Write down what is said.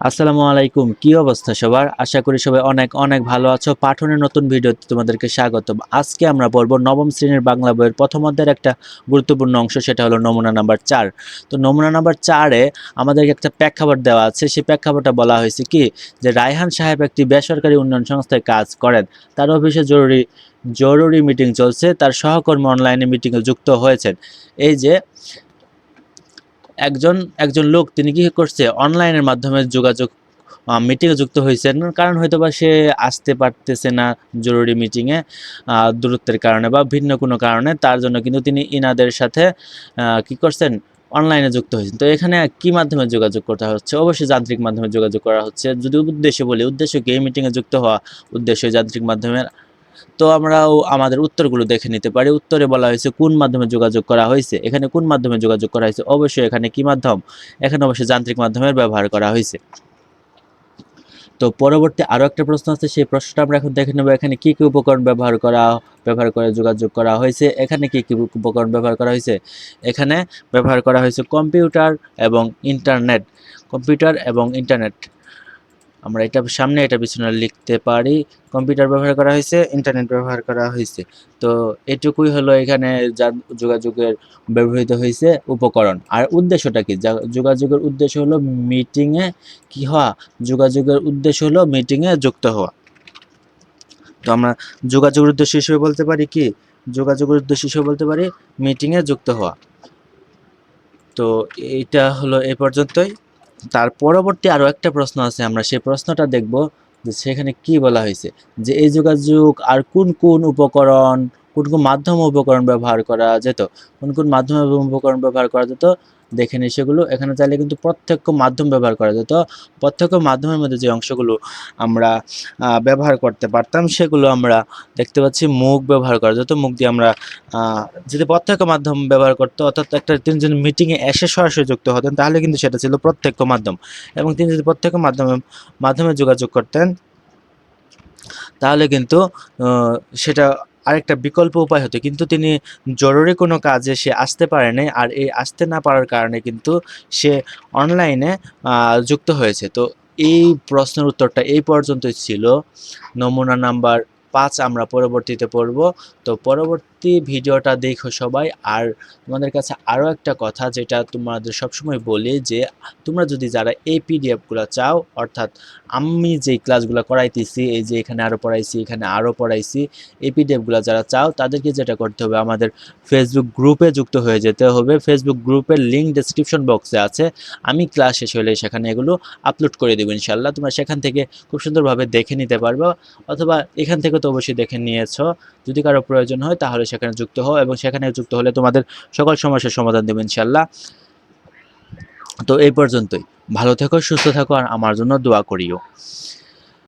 আসসালামু আলাইকুম, কি অবস্থা সবার? আশা করি সবাই অনেক অনেক ভালো আছো। পাঠনের নতুন ভিডিওতে তোমাদেরকে স্বাগত আজকে আমরা বলব নবম শ্রেণির বাংলা বইয়ের প্রথম অধ্যায়ের একটা গুরুত্বপূর্ণ অংশ, সেটা হলো নমুনা নাম্বার চার। তো নমুনা নাম্বার চারে আমাদেরকে একটা প্রেক্ষাপট দেওয়া আছে। সেই প্রেক্ষাপটটা বলা হয়েছে কি? যে রায়হান সাহেব একটি বেসরকারি উন্নয়ন সংস্থায় কাজ করেন। তার অফিসে জরুরি জরুরি মিটিং চলছে। তার সহকর্মী অনলাইনে মিটিংয়ে যুক্ত হয়েছেন। এই যে একজন একজন লোক তিনি কি করছে? অনলাইনের মাধ্যমে যোগাযোগ মিটিংয়ে যুক্ত হয়েছেন। কারণ হয়তো বা সে আসতে পারতেছে না জরুরি মিটিংয়ে দূরত্বের কারণে বা ভিন্ন কোনো কারণে। তার জন্য কিন্তু তিনি ইনাদের সাথে কি করছেন? অনলাইনে যুক্ত হয়েছেন। তো এখানে কি মাধ্যমে যোগাযোগ করতে হচ্ছে? অবশ্যই যান্ত্রিক মাধ্যমে যোগাযোগ করা হচ্ছে। যদি উদ্দেশ্য বলি, উদ্দেশ্য কি? এই মিটিংয়ে যুক্ত হওয়া উদ্দেশ্য যান্ত্রিক মাধ্যমে তো আমরাও আমাদের উত্তরগুলো দেখে নিতে পারি। উত্তরে বলা হয়েছে, কোন মাধ্যমে যোগাযোগ করা হয়েছে? এখানে কোন মাধ্যমে যোগাযোগ করা হয়েছে? অবশ্যই এখানে কি মাধ্যম? এখানে অবশ্যই যান্ত্রিক মাধ্যমের ব্যবহার করা হয়েছে। তো পরবর্তী আরও একটা প্রশ্ন আছে, সেই প্রশ্নটা আমরা এখন দেখে নেব, এখানে কি কি উপকরণ ব্যবহার করা, ব্যবহার করে যোগাযোগ করা হয়েছে? এখানে কি কি উপকরণ ব্যবহার করা হয়েছে? এখানে ব্যবহার করা হয়েছে কম্পিউটার এবং ইন্টারনেট। কম্পিউটার এবং ইন্টারনেট। আমরা এটা সামনে এটা পিছনে লিখতে পারি। কম্পিউটার ব্যবহার করা হয়েছে, ইন্টারনেট ব্যবহার করা হয়েছে। তো এটুকুই হলো এখানে যা যোগাযোগের ব্যবহৃত হয়েছে উপকরণ। আর উদ্দেশ্যটা কি? যোগাযোগের উদ্দেশ্য হলো মিটিংয়ে কি হওয়া? যোগাযোগের উদ্দেশ্য হলো মিটিংয়ে যুক্ত হওয়া। তো আমরা যোগাযোগের উদ্দেশ্য হিসেবে বলতে পারি কি? যোগাযোগের উদ্দেশ্য হিসেবে বলতে পারি মিটিংয়ে যুক্ত হওয়া। তো এটা হলো এ পর্যন্তই। তার পরবর্তী আরও একটা প্রশ্ন আছে, আমরা সেই প্রশ্নটা দেখব যে সেখানে কি বলা হয়েছে? যে এই যোগাযোগ আর কোন কোন উপকরণ কোন কোন মাধ্যম উপকরণ ব্যবহার করা যেত, কোন কোন মাধ্যম এবং উপকরণ ব্যবহার করা যেত, দেখে নিই সেগুলো। এখানে চাইলে কিন্তু প্রত্যক্ষ মাধ্যম ব্যবহার করা যেত। প্রত্যক্ষ মাধ্যমের মধ্যে যে অংশগুলো আমরা ব্যবহার করতে পারতাম, সেগুলো আমরা দেখতে পাচ্ছি মুখ ব্যবহার করা যেত। মুখ দিয়ে আমরা যদি প্রত্যক্ষ মাধ্যম ব্যবহার করতো, অর্থাৎ একটা তিনি যদি মিটিংয়ে এসে সরাসরি যুক্ত হতেন, তাহলে কিন্তু সেটা ছিল প্রত্যক্ষ মাধ্যম। এবং তিনি যদি প্রত্যক্ষ মাধ্যমে মাধ্যমে যোগাযোগ করতেন, তাহলে কিন্তু সেটা আরেকটা বিকল্প উপায় হতো। কিন্তু তিনি জরুরি কোনো কাজে সে আসতে পারে নাই আর এই আসতে না পারার কারণে কিন্তু সে অনলাইনে যুক্ত হয়েছে। তো এই প্রশ্নের উত্তরটা এই পর্যন্তই ছিল। নমুনা নাম্বার পাঁচ আমরা পরবর্তীতে পড়ব। তো পরবর্তী ভিডিওটা দেখো সবাই। আর তোমাদের কাছে আরও একটা কথা যেটা তোমাদের সবসময় বলি যে, তোমরা যদি যারা এই পিডিএফগুলো চাও, অর্থাৎ আমি যেই ক্লাসগুলো করাইতেছি, এই যে এখানে আরও পড়াইছি, এখানে আরও পড়াইছি, এই পিডিএফগুলো যারা চাও, তাদেরকে যেটা করতে হবে, আমাদের ফেসবুক গ্রুপে যুক্ত হয়ে যেতে হবে। ফেসবুক গ্রুপের লিঙ্ক ডেসক্রিপশন বক্সে আছে। আমি ক্লাস শেষ হলে সেখানে এগুলো আপলোড করে দেবো ইনশাল্লাহ তোমরা সেখান থেকে খুব সুন্দরভাবে দেখে নিতে পারবে। অথবা এখান থেকে তো অবশ্যই দেখে নিয়েছো। যদি কারও প্রয়োজন হয়, তাহলে সেখানে যুক্ত হও এবং সেখানে যুক্ত হলে তোমাদের সকল সমস্যার সমাধান দেবো ইনশাল্লাহ তো এই পর্যন্তই। ভালো থেকো, সুস্থ থাকো আর আমার জন্য দোয়া করিও।